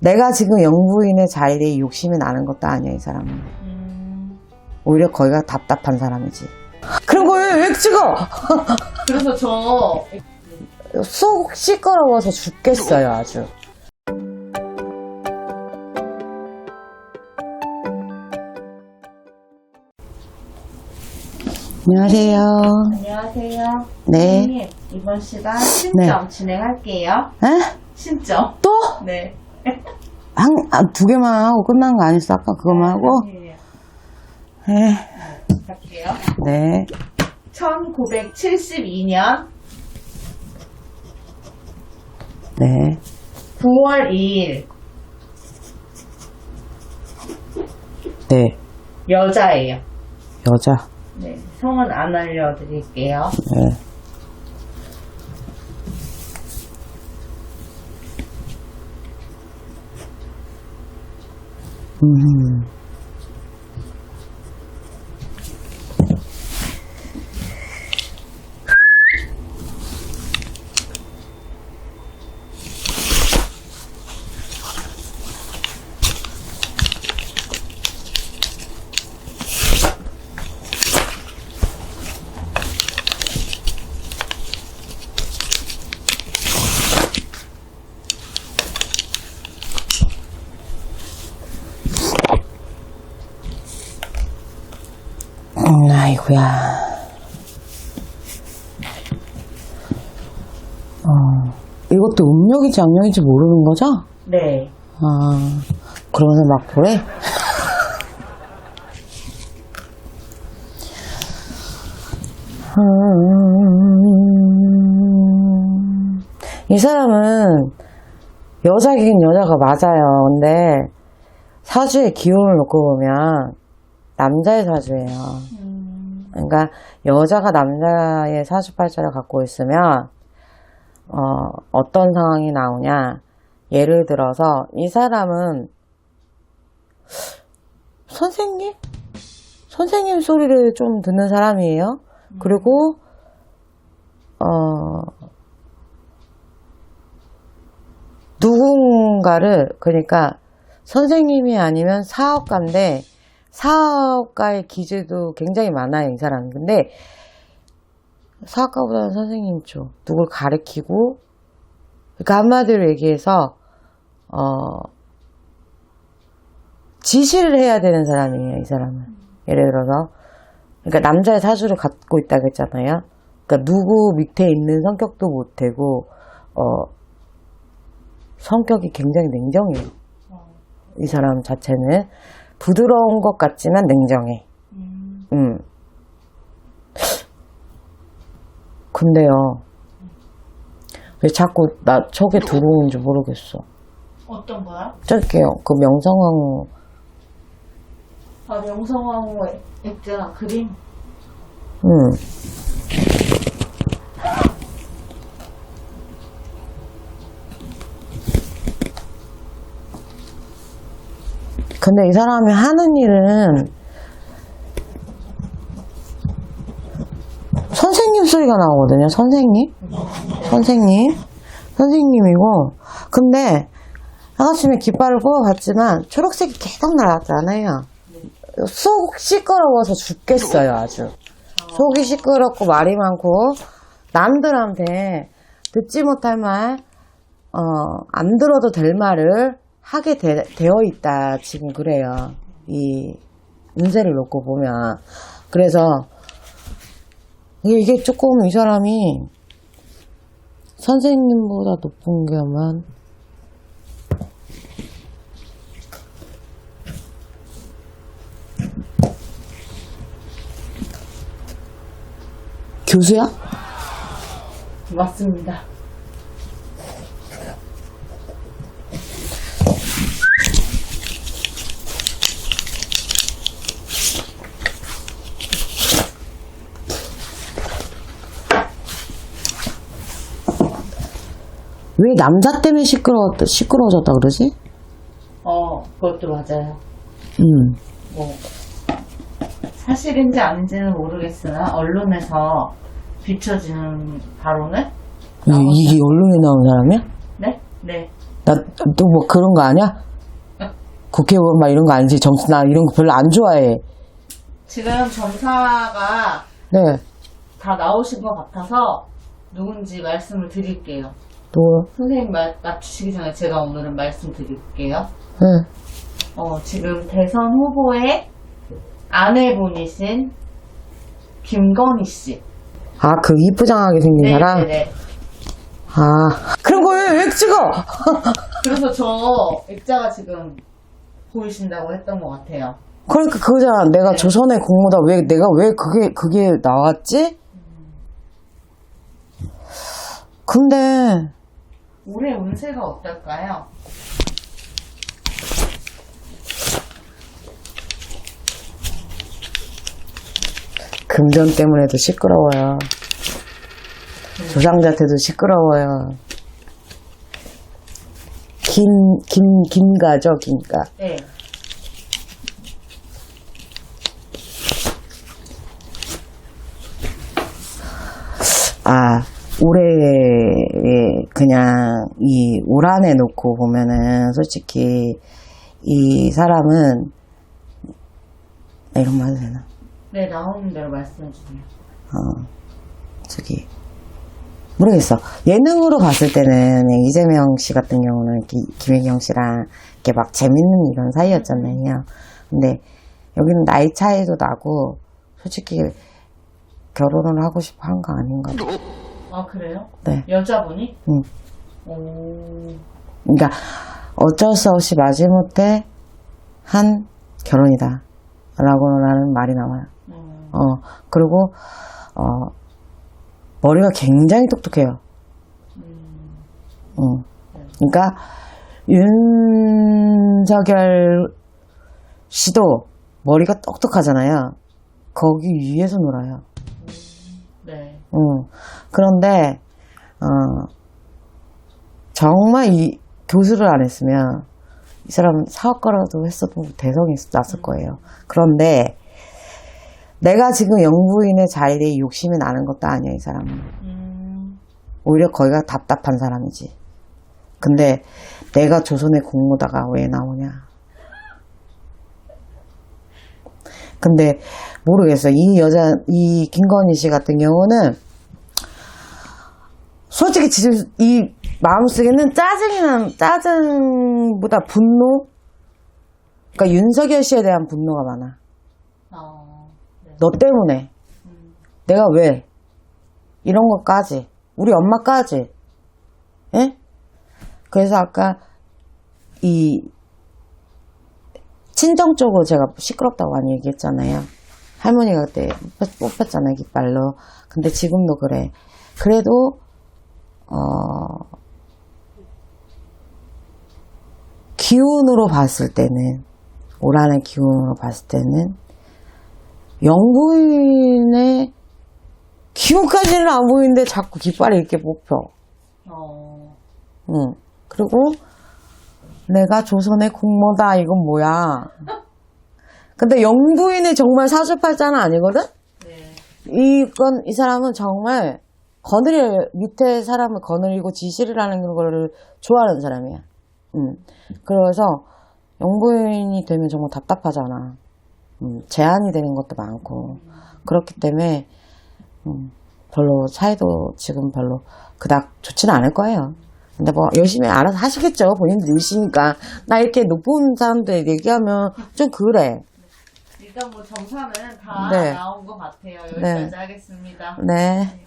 내가 지금 영부인의 자리에 욕심이 나는 것도 아니야, 이 사람은. 음, 오히려 거기가 답답한 사람이지. 그런 걸 왜 찍어? 그래서 저 속 시끄러워서 죽겠어요, 아주. 안녕하세요. 안녕하세요. 네. 선생님, 이번 시간 신점 진행할게요. 에? 신점. 또? 네. 한, 아, 두 개만 하고 끝난 거 아니었어? 아까 그거만 하고? 네. 네. 갈게요. 네. 1972년 네. 9월 2일 네. 여자예요. 여자. 네. 성은 안 알려드릴게요. 네. 음. 음, 아이고야. 어, 이것도 음력인지 양력인지 모르는 거죠? 네. 아, 그러면서 막 보래? 음, 이 사람은 여자긴 여자가 맞아요. 근데 사주의 기운을 놓고 보면 남자의 사주예요. 음, 그러니까 여자가 남자의 사주팔자를 갖고 있으면 어, 어떤 상황이 나오냐 예를 들어서 이 사람은 선생님? 선생님 소리를 좀 듣는 사람이에요. 그리고 어, 누군가를 그러니까 선생님이 아니면 사업가인데 사업가의 기질도 굉장히 많아요, 이 사람은. 근데 사업가보다는 선생님 쪽, 누굴 가르치고, 그러니까 한마디로 얘기해서, 어, 지시를 해야 되는 사람이에요, 이 사람은. 예를 들어서, 그러니까 남자의 사주를 갖고 있다고 했잖아요. 그러니까 누구 밑에 있는 성격도 못 되고, 어, 성격이 굉장히 냉정해요. 어, 이 사람 자체는. 부드러운 것 같지만 냉정해. 음, 음. 근데요, 왜 자꾸 나 저게 들어오는지 모르겠어. 어떤 거야? 저게요, 그 명성황후, 아, 명성황후 액자 그림? 음. 근데 이 사람이 하는 일은 선생님 소리가 나오거든요. 선생님? 선생님? 선생님이고 근데 아침에 깃발을 뽑아봤지만 초록색이 계속 나왔잖아요. 속 시끄러워서 죽겠어요, 아주. 속이 시끄럽고 말이 많고 남들한테 듣지 못할 말, 어, 안 들어도 될 말을 하게 되, 되어 있다. 지금 그래요. 이 운세를 놓고 보면. 그래서 이게 조금 이 사람이 선생님보다 높은 게만 교수야? 맞습니다. 왜 남자 때문에 시끄러워, 시끄러워졌다 그러지? 어, 그것도 맞아요. 음. 뭐 사실인지 아닌지는 모르겠으나 언론에서 비춰지는 바로는 이- 이게 언론에 나온 사람이야? 네, 네, 나 또 뭐 그런 거 아니야? 국회의원 막 이런 거 아니지? 정치 나 이런 거 별로 안 좋아해. 지금 점사가 네. 다 나오신 것 같아서 누군지 말씀을 드릴게요. 또, 선생님 마- 맞추시기 전에 제가 오늘은 말씀드릴게요. 네. 어, 지금 대선 후보의 아내분이신 김건희 씨. 아, 그 이쁘장하게 생긴 사람? 네네네. 아, 그런 거 왜, 왜 찍어? 그래서 저 액자가 지금 보이신다고 했던 것 같아요. 그러니까 그거잖아. 내가 네. 조선의 공모다. 왜, 내가 왜 그게, 그게 나왔지? 근데, 올해 운세가 어떨까요? 금전 때문에도 시끄러워요. 조상자태도 시끄러워요. 긴, 긴, 긴가죠, 긴가. 네. 아, 올해 그냥 이해 놓고 보면은 솔직히 이 사람은 아, 이런 말 해도 되나? 네, 나오는 대로 말씀해 주세요. 어, 저기 모르겠어. 예능으로 봤을 때는 이재명 씨 같은 경우는 기- 김혜경 씨랑 이렇게 막 재밌는 이런 사이였잖아요. 근데 여기는 나이 차이도 나고 솔직히 결혼을 하고 싶어 한 거 아닌가 봐. 아, 그래요? 네. 여자분이? 응. 오, 그러니까 어쩔 수 없이 마지못해 한 결혼이다. 라고 라는 말이 나와요. 음, 어, 그리고, 어, 머리가 굉장히 똑똑해요. 음, 응. 그러니까, 윤석열 씨도 머리가 똑똑하잖아요. 거기 위에서 놀아요. 네. 응. 그런데, 어, 정말 이 교수를 안 했으면 이 사람 사업가라도 했어도 대성이 났을 거예요. 그런데 내가 지금 영부인의 자리에 욕심이 나는 것도 아니야, 이 사람은. 음, 오히려 거기가 답답한 사람이지. 근데 내가 조선의 공모다가 왜 나오냐. 근데 모르겠어. 이 여자, 이 김건희 씨 같은 경우는 솔직히 지금 이 마음속에는 짜증이 난, 짜증보다 분노? 그러니까 윤석열 씨에 대한 분노가 많아. 어, 네. 너 때문에. 음, 내가 왜? 이런 것까지. 우리 엄마까지. 예? 그래서 아까 이 친정 쪽으로 제가 시끄럽다고 많이 얘기했잖아요. 할머니가 그때 뽑- 뽑혔잖아요, 깃발로. 근데 지금도 그래. 그래도, 어, 기운으로 봤을 때는, 오라는 기운으로 봤을 때는, 영부인의 기운까지는 안 보이는데 자꾸 깃발이 이렇게 뽑혀. 어, 응. 그리고 내가 조선의 공모다. 이건 뭐야. 근데 영부인이 정말 사주팔자는 아니거든? 네. 이건, 이 사람은 정말 거느릴, 밑에 사람을 거느리고 지시를 하는 거를 좋아하는 사람이야. 응. 그래서 영부인이 되면 정말 답답하잖아. 음, 제한이 되는 것도 많고. 그렇기 때문에, 음, 별로 차이도 지금 별로 그닥 좋지는 않을 거예요. 근데 뭐 열심히 알아서 하시겠죠. 본인들 일시니까. 나 이렇게 높은 사람들 얘기하면 좀 그래. 일단 뭐 점사는 다 네. 나온 것 같아요. 여기까지 네. 하겠습니다. 네.